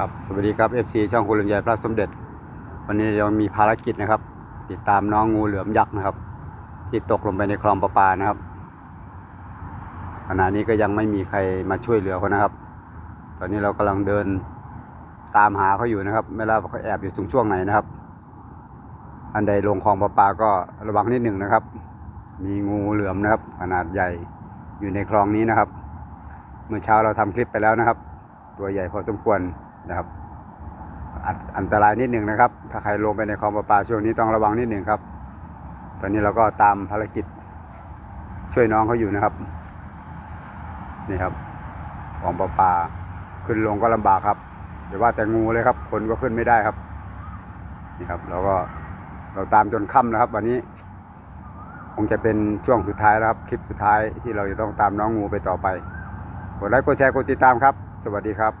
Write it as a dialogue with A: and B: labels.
A: ครับสวัสดีครับ FC ช่องคุณลุงใหญ่พระสมเด็จ วันนี้เรามีภารกิจนะครับ ติดตามน้องงูเหลือมยักษ์นะครับ ที่ตกลงไปในคลองประปานะครับขณะนี้ก็ยังไม่มีใครมาช่วยเหลือเขานะครับ ตอนนี้เรากำลังเดินตามหาเขาอยู่นะครับไม่ทราบว่าเขาแอบอยู่ตรงช่วงไหนนะครับ อันใดลงคลองประปาก็ระวังนิดหนึ่งนะครับ มีงูเหลือมนะครับ ขนาดใหญ่อยู่ในคลองนี้นะครับ เมื่อเช้าเราทำคลิปไปแล้วนะครับ ตัวใหญ่พอสมควร นะครับอันตรายนิดหนึ่งนะครับ ถ้าใครลงไปในคลองประปาช่วงนี้ต้องระวังนิดหนึ่งครับ ตอนนี้เราก็ตามภารกิจช่วยน้องเขาอยู่นะครับ นี่ครับคลองประปาขึ้นลงก็ลำบากครับเดี๋ยวว่าแต่งูเลยครับ คนก็ขึ้นไม่ได้ครับ นี่ครับ เราก็เราตามจนค่ำนะครับ วันนี้ คงจะเป็นช่วงสุดท้ายแล้วครับ คลิปสุดท้ายที่เราจะต้องตามน้องงูไปต่อไป กดไลค์กดแชร์กดติดตามครับ สวัสดีครับ